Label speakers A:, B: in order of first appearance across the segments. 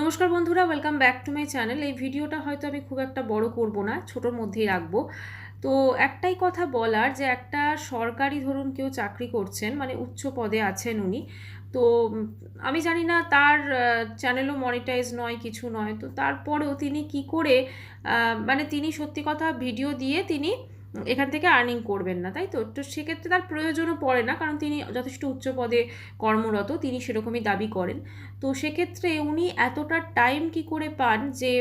A: নমস্কার বন্ধুরা welcome back to my channel এই ভিডিওটা হয়তো আমি খুব একটা বড় করব না, ছোটোর মধ্যেই রাখব। তো একটাই কথা বলার যে একটা সরকারি ধরুন কেউ চাকরি করছেন মানে উচ্চ পদে আছেন উনি, তো আমি জানি না তার চ্যানেলও মনিটাইজ নয়, কিছু নয়। তো তারপরেও তিনি কি করে মানে তিনি সত্যি কথা ভিডিও দিয়ে তিনি এখান থেকে আর্নিং করবেন না, তাই তো? তো সেক্ষেত্রে তার প্রয়োজনও পড়ে না, কারণ তিনি যথেষ্ট উচ্চ পদে কর্মরত, তিনি সেরকমই দাবি করেন। তো সেক্ষেত্রে উনি এতটা টাইম কি করে পান যে,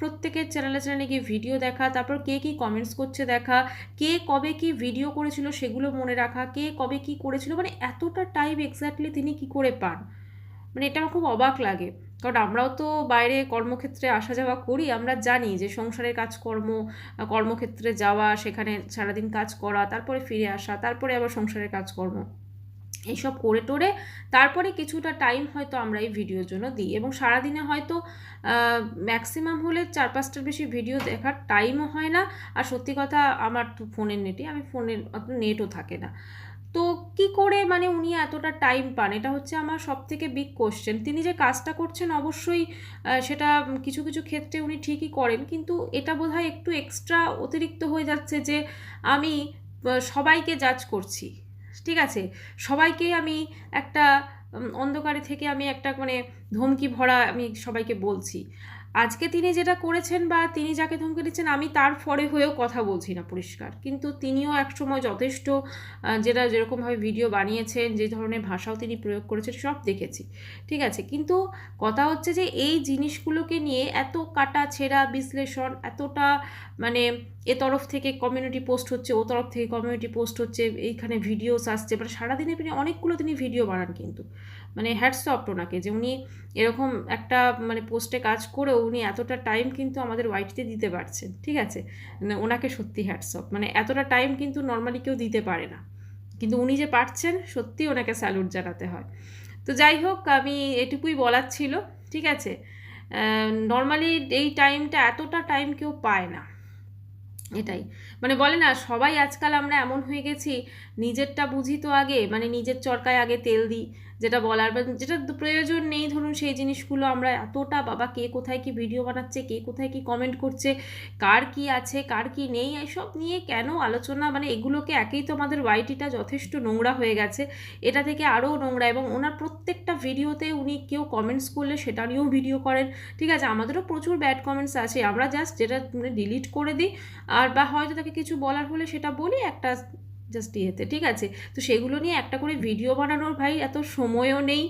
A: প্রত্যেকের চ্যানেলে চ্যানেলে গিয়ে ভিডিও দেখা, তারপর কে কি কমেন্টস করছে দেখা, কে কবে কি ভিডিও করেছিল সেগুলো মনে রাখা, কে কবে কি করেছিল মানে এতটা টাইম এক্স্যাক্টলি তিনি কি করে পান? মানে এটা আমার খুব অবাক লাগে। কারণ আমরাও তো বাইরে কর্মক্ষেত্রে আসা যাওয়া করি, আমরা জানি যে সংসারের কাজকর্ম, কর্মক্ষেত্রে যাওয়া, সেখানে সারাদিন কাজ করা, তারপরে ফিরে আসা, তারপরে আবার সংসারের কাজকর্ম। এইসব করে টোরে তারপরে কিছুটা টাইম হয়তো আমরা এই ভিডিওর জন্য দিই এবং সারাদিনে হয়তো ম্যাক্সিমাম হলে চার পাঁচটার বেশি ভিডিও দেখার টাইমও হয় না। আর সত্যি কথা, আমার তো ফোনের নেটে আমি ফোনের অত নেটও থাকে না। কি করে মানে উনি এতটা টাইম পান? এটা হচ্ছে আমার সব থেকে বিগ কোশ্চেন তিনি যে কাজটা করছেন অবশ্যই সেটা কিছু কিছু ক্ষেত্রে উনি ঠিকই করেন। কিন্তু এটা বোধহয় একটু এক্সট্রা অতিরিক্ত হয়ে যাচ্ছে যে আমি সবাইকে জাজ করছি। ঠিক আছে? সবাইকে আমি একটা অন্ধকারে থেকে আমি একটা মানে ধমকি ভরা আমি সবাইকে বলছি। আজকে তিনি যেটা করেছেন বা তিনি যাকে ধমকে দিচ্ছেন, আমি তার ফরে হয়েও কথা বলছি না পরিষ্কার। কিন্তু তিনিও একসময় যথেষ্ট যেটা যেরকমভাবে ভিডিও বানিয়েছেন, যে ধরনের ভাষাও তিনি প্রয়োগ করেছেন, সব দেখেছি। ঠিক আছে? কিন্তু কথা হচ্ছে যে এই জিনিসগুলোকে নিয়ে এত কাটা ছেঁড়া বিশ্লেষণ, এতটা মানে এ তরফ থেকে কমিউনিটি পোস্ট হচ্ছে, ও তরফ থেকে কমিউনিটি পোস্ট হচ্ছে, এইখানে ভিডিওস আসছে মানে সারাদিনে তিনি অনেকগুলো তিনি ভিডিও বানান কিন্তু। মানে হ্যাটসঅপ ওনাকে যে উনি এরকম একটা মানে পোস্টে কাজ করেও উনি এতটা টাইম কিন্তু আমাদের ওয়াইটিতে দিতে পারছেন, ঠিক আছে? মানে ওনাকে সত্যি হ্যাটসঅপ মানে এতটা টাইম কিন্তু নর্মালি কেউ দিতে পারে না। কিন্তু উনি যে পারছেন, সত্যি ওনাকে স্যালুট জানাতে হয়। তো যাই হোক, আমি এটুকুই বলার ছিল, ঠিক আছে? নর্মালি এই টাইমটা এতটা টাইম কেউ পায় না। এটাই। মানে বলে না, সবাই আজকাল আমরা এমন হয়ে গেছি, নিজেরটা বুঝি তো আগে মানে নিজের চরকায় আগে তেল দিই, যেটা বলার বা যেটা প্রয়োজন নেই, ধরুন সেই জিনিসগুলো আমরা এতটা, বাবা কে কোথায় কি ভিডিও বানাচ্ছে, কে কোথায় কি কমেন্ট করছে, কার কি আছে, কার কি নেই, এসব নিয়ে কেন আলোচনা মানে এগুলোকে একেই তো আমাদের ওয়াইটিটা যথেষ্ট নোংরা হয়ে গেছে। এটা থেকে আরও নোংরা এবং ওনার প্রত্যেকটা ভিডিওতে উনি কেউ কমেন্টস করলে সেটা নিয়েও ভিডিও করেন। ঠিক আছে, আমাদেরও প্রচুর ব্যাড কমেন্টস আছে। আমরা জাস্ট যেটা মানে ডিলিট করে দিই, আর বা হয়তো তাকে কিছু বলার হলে সেটা বলি একটা জাস্ট ইয়েতে, ঠিক আছে? তো সেগুলো নিয়ে একটা করে ভিডিও বানানোর ভাই এত সময়ও নেই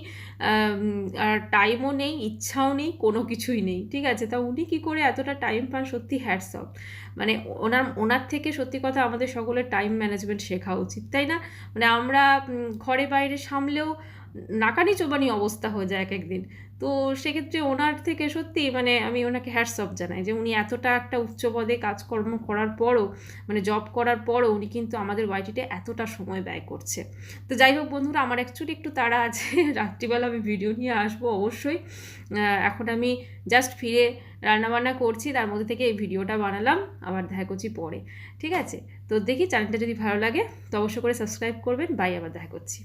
A: আর টাইমও নেই, ইচ্ছাও নেই, কোনো কিছুই নেই, ঠিক আছে? তা উনি কী করে এতটা টাইম পান সত্যি হ্যাটসঅপ মানে ওনার ওনার থেকে সত্যি কথা আমাদের সকলের টাইম ম্যানেজমেন্ট শেখা উচিত, তাই না? মানে আমরা ঘরে বাইরে সামলেও নাকানি চোবানি অবস্থা হয়ে যায় এক একদিন তো সেক্ষেত্রে ওনার থেকে সত্যি মানে আমি ওনাকে হ্যাটসঅপ জানাই যে উনি এতটা একটা উচ্চ পদে কাজকর্ম করার পরও মানে জব করার পরও উনি কিন্তু আমাদের ওয়াইটিতে এতটা সময় ব্যয় করছে। তো যাই হোক বন্ধুরা, আমার অ্যাকচুয়ালি একটু তাড়া আছে, রাত্রিবেলা আমি ভিডিও নিয়ে আসব অবশ্যই। এখন আমি জাস্ট ফিরে রান্নাবান্না করছি, তার মধ্যে থেকে এই ভিডিওটা বানালাম, আবার দেখা করছি পরে। ঠিক আছে? তো দেখি চ্যানেলটা যদি ভালো লাগে, তো অবশ্যই করে সাবস্ক্রাইব করবেন বাই আবার দেখা করছি।